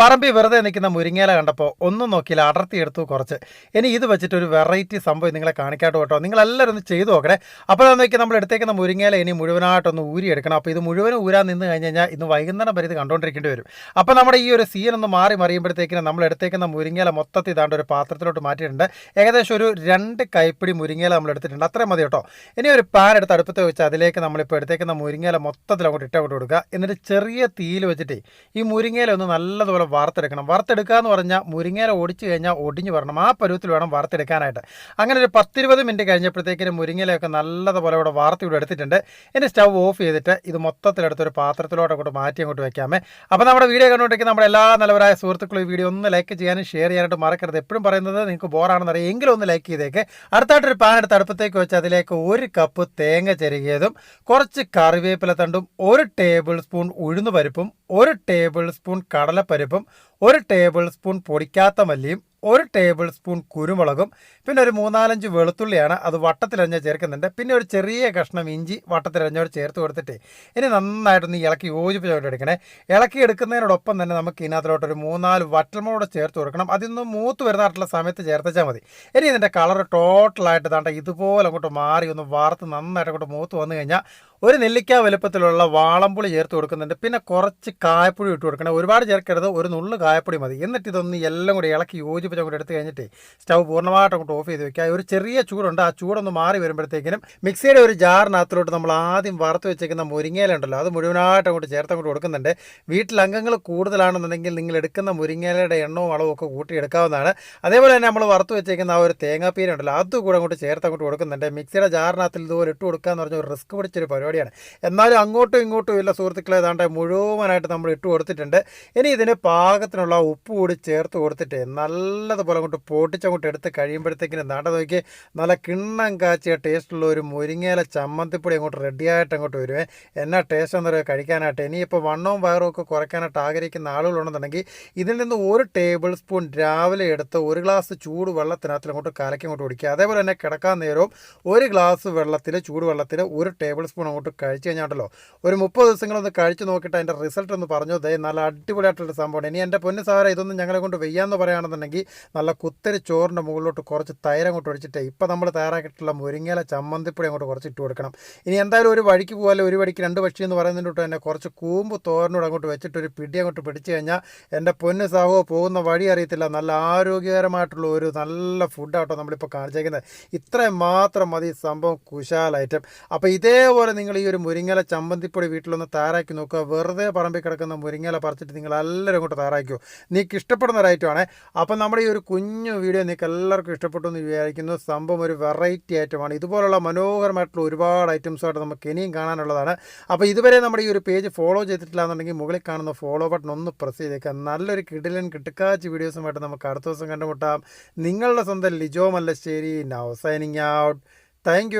പറമ്പിൽ വെറുതെ നിൽക്കുന്ന മുരിങ്ങയില കണ്ടപ്പോൾ ഒന്നും നോക്കിയില്ല അടർത്തി എടുത്തു കുറച്ച്. ഇനി ഇത് വെച്ചിട്ട് ഒരു വെറൈറ്റി സംഭവം നിങ്ങളെ കാണിക്കാട്ടോ കേട്ടോ. നിങ്ങളെല്ലാവരും ഒന്ന് ചെയ്തു നോക്കണേ. അപ്പോൾ അതെന്ന് നോക്കി നമ്മൾ എടുത്തേക്കുന്ന മുരിങ്ങയില ഇനി മുഴുവനായിട്ടൊന്ന് ഊരി എടുക്കണം അപ്പോൾ ഇത് മുഴുവനും ഊരാൻ നിന്ന് കഴിഞ്ഞ് കഴിഞ്ഞാൽ ഇന്ന് വൈകുന്നേരം വരെ ഇത് കണ്ടുകൊണ്ടിരിക്കേണ്ടി വരും. അപ്പോൾ നമ്മുടെ ഈ ഒരു സീൻ ഒന്ന് മാറി മറിയുമ്പോഴത്തേക്കിനും നമ്മൾ എടുത്തേക്കുന്ന മുരിങ്ങയില മൊത്തത്തിൽ ഇതാണ്ട് ഒരു പാത്രത്തിലോട്ട് മാറ്റിയിട്ടുണ്ട്. ഏകദേശം ഒരു രണ്ട് കൈപ്പിടി മുരിങ്ങയില നമ്മൾ എടുത്തിട്ടുണ്ട്. അത്രയും മതി കേട്ടോ. ഇനി ഒരു പാൻ എടുത്ത് അടുപ്പത്ത് വെച്ച് അതിലേക്ക് നമ്മളിപ്പോൾ എടുത്തേക്കുന്ന മുരിങ്ങയില മൊത്തത്തിൽ അങ്ങോട്ട് ഇട്ട് കൊടുക്കുക. എന്നിട്ട് ചെറിയ തീയിൽ വെച്ചിട്ട് ഈ മുരിങ്ങയില ഒന്ന് നല്ലതുപോലെ വറുത്തെടുക്കണം വാർത്തെടുക്കുക എന്ന് പറഞ്ഞാൽ മുരിങ്ങയില ഓടിച്ചു കഴിഞ്ഞാൽ ഒടിഞ്ഞു വരണം. ആ പരുവത്തിൽ വേണം വാർത്തെടുക്കാനായിട്ട്. അങ്ങനെ ഒരു പത്തിരുപത് മിനിറ്റ് കഴിഞ്ഞപ്പോഴത്തേക്കിനും മുരിങ്ങയിലൊക്കെ നല്ലതുപോലെ ഇവിടെ വാർത്ത ഇവിടെ എടുത്തിട്ടുണ്ട്. എന്റെ സ്റ്റവ് ഓഫ് ചെയ്തിട്ട് ഇത് മൊത്തത്തിലെടുത്ത് ഒരു പാത്രത്തിലോട്ട് അങ്ങോട്ട് മാറ്റി അങ്ങോട്ട് വെക്കാമേ. അപ്പോൾ നമ്മുടെ വീഡിയോ കണ്ടുകൊണ്ടിരിക്കുന്ന നമ്മുടെ എല്ലാ നിലവരായ സുഹൃത്തുക്കളും ഈ വീഡിയോ ഒന്ന് ലൈക്ക് ചെയ്യാനും ഷെയർ ചെയ്യാനായിട്ട് മറക്കരുത്. എപ്പോഴും പറയുന്നത് നിങ്ങൾക്ക് ബോറാണെന്ന് അറിയാം. എങ്കിലും ഒന്ന് ലൈക്ക് ചെയ്തേക്ക്. അടുത്തായിട്ടൊരു പാൻ എടുത്ത് അടുപ്പത്തേക്ക് വെച്ച് അതിലേക്ക് ഒരു കപ്പ് തേങ്ങ ചെരുകിയതും കുറച്ച് കറിവേപ്പില തണ്ടും ഒരു ടേബിൾ സ്പൂൺ ഉഴുന്ന് പരിപ്പും ഒരു ടേബിൾ സ്പൂൺ കടലപ്പരിപ്പും ഒരു ടേബിൾ സ്പൂൺ പൊടിക്കാത്ത മല്ലിയും ഒരു ടേബിൾ സ്പൂൺ കുരുമുളകും പിന്നെ ഒരു മൂന്നാലഞ്ച് വെളുത്തുള്ളിയാണ് അത് വട്ടത്തിലഞ്ഞ ചേർക്കുന്നുണ്ട്. പിന്നെ ഒരു ചെറിയ കഷ്ണം ഇഞ്ചി വട്ടത്തിലഞ്ഞോട് ചേർത്ത് കൊടുത്തിട്ട് ഇനി നന്നായിട്ടൊന്ന് ഇളക്കി യോജിപ്പിച്ചോട്ട് എടുക്കണേ. ഇളക്കി എടുക്കുന്നതിനോടൊപ്പം തന്നെ നമുക്ക് ഇതിനകത്തോട്ട് ഒരു മൂന്നാൽ വറ്റൽമുളകൂടെ ചേർത്ത് കൊടുക്കണം. അതിന്ന് മൂത്ത് വരുന്നതായിട്ടുള്ള സമയത്ത് ചേർത്തച്ചാൽ മതി. ഇനി ഇതിന്റെ കളർ ടോട്ടലായിട്ട് താണ്ട ഇതുപോലെ അങ്ങോട്ട് മാറി ഒന്ന് വാർത്ത് നന്നായിട്ട് അങ്ങോട്ട് മൂത്ത് വന്നു കഴിഞ്ഞാൽ ഒരു നെല്ലിക്ക വലുപ്പത്തിലുള്ള വാളംപുളി ചേർത്ത് കൊടുക്കുന്നുണ്ട്. പിന്നെ കുറച്ച് കായപ്പൊടി ഇട്ട് കൊടുക്കണം. ഒരുപാട് ചേർക്കരുത്. ഒരു നുള്ളു കായപ്പൊടി മതി. എന്നിട്ട് ഇതൊന്ന് എല്ലാം കൂടി ഇളക്കി യോജിപ്പിച്ച് അങ്ങോട്ട് എടുത്ത് കഴിഞ്ഞിട്ട് സ്റ്റവ് പൂർണമായിട്ട് അങ്ങോട്ട് ഓഫ് ചെയ്ത് വെക്കുക. ഒരു ചെറിയ ചൂടുണ്ട്. ആ ചൂടൊന്ന് മാറി വരുമ്പോഴത്തേക്കിനും മിക്സിയുടെ ഒരു ജാറിനകത്തിലോട്ട് നമ്മൾ ആദ്യം വറുത്ത് വെച്ചേക്കുന്ന മുരിങ്ങയില ഉണ്ടല്ലോ അത് മുഴുവനായിട്ട് അങ്ങോട്ട് ചേർത്ത് അങ്ങോട്ട് കൊടുക്കുന്നുണ്ട്. വീട്ടിൽ അംഗങ്ങൾ കൂടുതലാണെന്നുണ്ടെങ്കിൽ നിങ്ങൾ എടുക്കുന്ന മുരിങ്ങയിലയുടെ എണ്ണവും അളവും ഒക്കെ കൂട്ടിയെടുക്കാവുന്നതാണ് അതേപോലെ തന്നെ നമ്മൾ വറുത്ത് വെച്ചേക്കുന്ന ആ ഒരു തേങ്ങാപ്പീര ഉണ്ടല്ലോ അത് കൂടെ അങ്ങോട്ട് ചേർത്ത് അങ്ങോട്ട് കൊടുക്കുന്നുണ്ട്. മിക്സിയുടെ ജാറിനകത്തിൽ ഇതുപോലെ ഇട്ട് കൊടുക്കുക എന്ന് പറഞ്ഞ ഒരു റിസ്ക് പിടിച്ചൊരു പരിപാടിയാണ്. എന്നാലും അങ്ങോട്ടും ഇങ്ങോട്ടും ഇല്ല സുഹൃത്തുക്കളെ ഏതാണ്ട് മുഴുവനായിട്ട് നമ്മൾ ഇട്ട് കൊടുത്തിട്ടുണ്ട്. ഇനി ഇതിന് പാകത്തിനുള്ള ഉപ്പ് കൂടി ചേർത്ത് കൊടുത്തിട്ട് നല്ലതുപോലെ അങ്ങോട്ട് പൊട്ടിച്ചങ്ങോട്ട് എടുത്ത് കഴിയുമ്പോഴത്തേക്കിന് നട നോക്കി നല്ല കിണ്ണം കാച്ചിയ ടേസ്റ്റുള്ള ഒരു മുരിങ്ങയില ചമ്മന്തിപ്പൊടി അങ്ങോട്ട് റെഡിയായിട്ട് അങ്ങോട്ട് വരുവേ. എന്നാ ടേസ്റ്റ് എന്ന് പറയുക കഴിക്കാനായിട്ട്. ഇനിയിപ്പോൾ വണ്ണവും വയറും ഒക്കെ കുറയ്ക്കാനായിട്ട് ആഗ്രഹിക്കുന്ന ആളുകളുണ്ടെന്നുണ്ടെങ്കിൽ ഇതിൽ നിന്ന് ഒരു ടേബിൾ സ്പൂൺ രാവിലെ എടുത്ത് ഒരു ഗ്ലാസ് ചൂട് വെള്ളത്തിനകത്ത് അങ്ങോട്ട് കലക്കി അങ്ങോട്ട് കുടിക്കുക അതേപോലെ തന്നെ കിടക്കാൻ നേരവും ഒരു ഗ്ലാസ് വെള്ളത്തിൽ ചൂടുവെള്ളത്തിൽ ഒരു ടേബിൾ സ്പൂൺ അങ്ങോട്ട് കഴിച്ച് കഴിഞ്ഞാട്ടല്ലോ ഒരു മുപ്പത് ദിവസങ്ങളൊന്ന് കഴിച്ച് നോക്കിയിട്ട് അതിന്റെ റിസൾട്ട് ഒന്ന് പറഞ്ഞു. ദേ നല്ല അടിപൊളിയായിട്ടുള്ള സംഭവമാണ്. ഇനി എന്റെ പൊന്നു സാറ ഇതൊന്നും ഞങ്ങളെ കൊണ്ട് വെയ്യാന്ന് പറയുകയാണെന്നുണ്ടെങ്കിൽ നല്ല കുത്തരി ചോറിന്റെ മുകളിലോട്ട് കുറച്ച് തൈര് അങ്ങോട്ട് ഒഴിച്ചിട്ട് ഇപ്പം നമ്മൾ തയ്യാറാക്കിയിട്ടുള്ള മുരിങ്ങയില ചമ്മന്തിപ്പൊടി അങ്ങോട്ട് കുറച്ച് ഇട്ട് കൊടുക്കണം. ഇനി എന്തായാലും ഒരു വഴിക്ക് പോകാമല്ലോ ഒരു വഴിക്ക് രണ്ട് പക്ഷി എന്ന് പറയുന്നതിന്റെ തന്നെ കുറച്ച് കൂമ്പ് തോരനോട് അങ്ങോട്ട് വെച്ചിട്ട് ഒരു പിടി അങ്ങോട്ട് പിടിച്ചു കഴിഞ്ഞാൽ എന്റെ പൊന്ന് സാഹോ പോകുന്ന വഴി അറിയത്തില്ല. നല്ല ആരോഗ്യകരമായിട്ടുള്ള ഒരു നല്ല ഫുഡാട്ടോ നമ്മളിപ്പോൾ കാണിച്ചേക്കുന്നത്. ഇത്രയും മാത്രം മതി സംഭവം കുശാൽ ഐറ്റം അപ്പോൾ ഇതേപോലെ നിങ്ങൾ ഈ ഒരു മുരിങ്ങല ചമ്പന്തിപ്പൊടി വീട്ടിലൊന്ന് തയ്യാറാക്കി നോക്കുക. വെറുതെ പറമ്പിൽ കിടക്കുന്ന മുരിങ്ങല പറിച്ചിട്ട് നിങ്ങൾ എല്ലാവരും ഇങ്ങോട്ട് തയ്യാറാക്കിയോ നിങ്ങൾക്ക് ഇഷ്ടപ്പെടുന്ന ഒരു ഐറ്റമാണ് അപ്പം നമ്മുടെ ഈ ഒരു കുഞ്ഞു വീഡിയോ നിങ്ങൾക്ക് എല്ലാവർക്കും ഇഷ്ടപ്പെട്ടു എന്ന് വിചാരിക്കുന്നു. സംഭവം ഒരു വെറൈറ്റി ഐറ്റമാണ് ഇതുപോലുള്ള മനോഹരമായിട്ടുള്ള ഒരുപാട് ഐറ്റംസുമായിട്ട് നമുക്ക് ഇനിയും കാണാനുള്ളതാണ്. അപ്പോൾ ഇതുവരെ നമ്മുടെ ഈ ഒരു പേജ് ഫോളോ ചെയ്തിട്ടില്ല എന്നുണ്ടെങ്കിൽ മുകളിൽ കാണുന്ന ഫോളോ ബട്ടൺ ഒന്ന് പ്രസ് ചെയ്തേക്കുക. നല്ലൊരു കിടിലൻ കിട്ടുക്കാച്ച് വീഡിയോസുമായിട്ട് നമുക്ക് അടുത്ത ദിവസം കണ്ടുമുട്ടാം. നിങ്ങളുടെ സ്വന്തം Lijo Mallassery. Now signing out thank